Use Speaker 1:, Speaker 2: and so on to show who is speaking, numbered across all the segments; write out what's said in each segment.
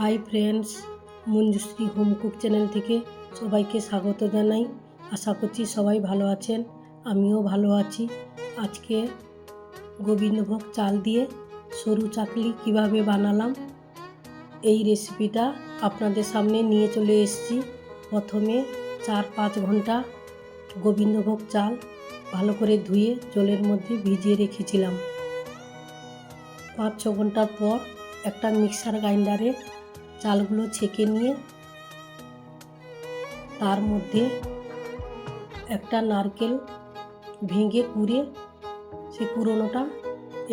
Speaker 1: Hi friends Manjushree home cook channel থেকে সবাইকে স্বাগত জানাই। আশা করছি সবাই ভালো আছেন, আমিও ভালো আছি। আজকে গোবিন্দভোগ চাল দিয়ে সরু চাকলি কীভাবে বানালাম, এই রেসিপিটা আপনাদের সামনে নিয়ে চলে এসেছি। প্রথমে চার পাঁচ ঘণ্টা গোবিন্দভোগ চাল ভালো করে ধুয়ে জলের মধ্যে ভিজিয়ে রেখেছিলাম। পাঁচ ছ ঘণ্টার পর একটা মিক্সার গ্রাইন্ডারে চালগুলো ছেঁকে নিয়ে তার মধ্যে একটা নারকেল ভেঙে কুড়ে সে কুড়োনোটা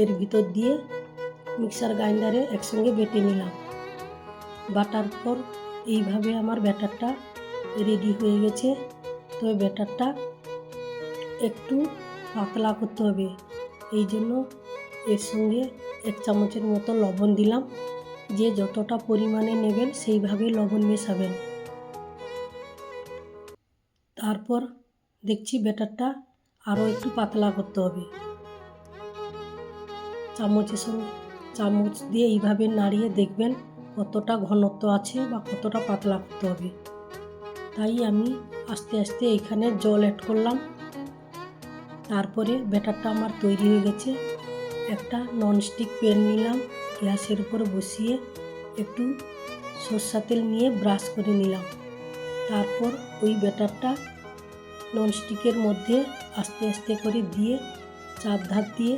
Speaker 1: এর ভিতর দিয়ে মিক্সার গ্রাইন্ডারে একসঙ্গে বেটে নিলাম। বাটার পর এইভাবে আমার ব্যাটারটা রেডি হয়ে গেছে। তবে ব্যাটারটা একটু পাতলা করতে হবে। এই জন্য এর সঙ্গে এক চামচের মতো লবণ দিলাম। যে যতটা পরিমাণে নেবেন সেইভাবে লবণ মেশাবেন। তারপর দেখছি ব্যাটারটা আরও একটু পাতলা করতে হবে। চামচের সঙ্গে, চামচ দিয়ে এইভাবে নাড়িয়ে দেখবেন কতটা ঘনত্ব আছে বা কতটা পাতলা করতে হবে। তাই আমি আস্তে আস্তে এখানে জল অ্যাড করলাম। তারপরে ব্যাটারটা আমার তৈরি হয়ে গেছে। একটা ননস্টিক প্যান নিলাম। গ্যাসের উপর বসিয়ে একটু সর্ষা তেল নিয়ে ব্রাশ করে নিলাম। তারপর ওই ব্যাটারটা ননস্টিকের মধ্যে আস্তে আস্তে করে দিয়ে চার ধার দিয়ে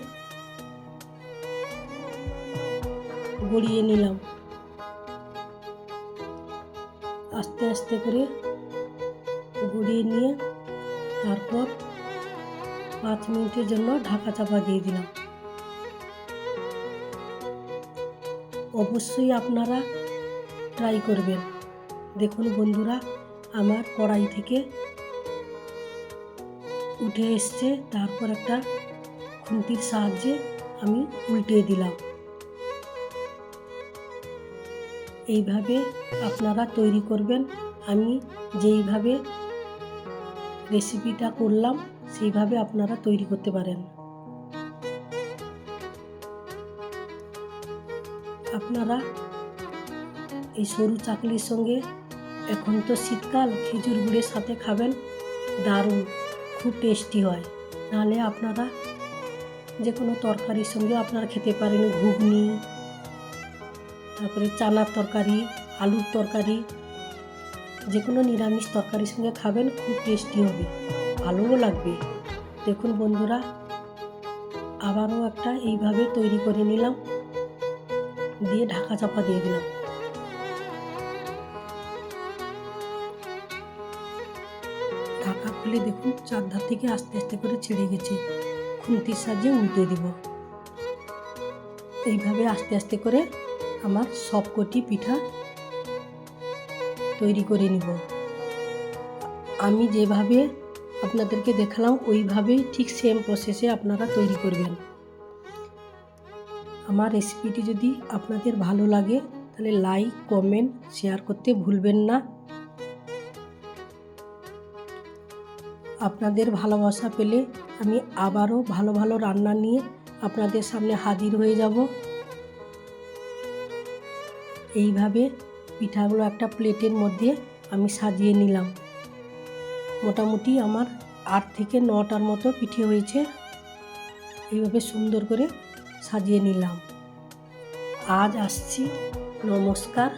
Speaker 1: গড়িয়ে নিলাম। আস্তে আস্তে করে গড়িয়ে নিয়ে তারপর পাঁচ মিনিটের জন্য ঢাকা চাপা দিয়ে দিলাম। অবশ্যই আপনারা ট্রাই করবেন। দেখুন বন্ধুরা, আমার কড়াই থেকে উঠে এসছে, তারপর একটা খুন্তির সাহায্যে আমি উল্টে দিলাম। এইভাবে আপনারা তৈরি করবেন। আমি যেইভাবে রেসিপিটা করলাম, সেইভাবে আপনারা তৈরি করতে পারেন। আপনারা এই সরু চাকলির সঙ্গে এখন তো শীতকাল, খেজুর গুড়ের সাথে খাবেন, দারুণ, খুব টেস্টি হয়। নাহলে আপনারা যে কোনো তরকারির সঙ্গে আপনারা খেতে পারেন ঘুগনি, তারপরে চানার তরকারি, আলুর তরকারি যে কোনো নিরামিষ তরকারির সঙ্গে খাবেন, খুব টেস্টি হবে, ভালোও লাগবে। দেখুন বন্ধুরা, আবারও একটা এইভাবে তৈরি করে নিলাম। দিয়ে ঢাকা চাপা দিয়ে দিলাম। ঢাকা খুলে দেখুন চারধার থেকে আস্তে আস্তে করে ছেড়ে গেছে। খুন্তির সাহায্যে উল্টে দিব। এইভাবে আস্তে আস্তে করে আমার সবকটি পিঠা তৈরি করে নিব। আমি যেভাবে আপনাদেরকে দেখালাম, ওইভাবেই ঠিক সেম প্রসেসে আপনারা তৈরি করবেন। আমার রেসিপিটি যদি আপনাদের ভালো লাগে, তাহলে লাইক কমেন্ট শেয়ার করতে ভুলবেন না। আপনাদের ভালোবাসা পেলে আমি আবারও ভালো ভালো রান্না নিয়ে আপনাদের সামনে হাজির হয়ে যাব। এইভাবে পিঠাগুলো একটা প্লেটের মধ্যে আমি সাজিয়ে নিলাম। মোটামুটি আমার আট থেকে নটার মতো পিঠে হয়েছে। এইভাবে সুন্দর করে সাজিয়ে নিলাম। আজ আসছি। নমস্কার।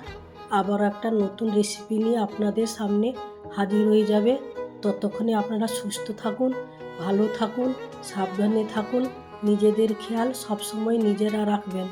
Speaker 1: আবার একটা নতুন রেসিপি নিয়ে আপনাদের সামনে হাজির হয়ে যাবে। ততক্ষণে আপনারা সুস্থ থাকুন, ভালো থাকুন, সাবধানে থাকুন। নিজেদের খেয়াল সবসময় নিজেরা রাখবেন।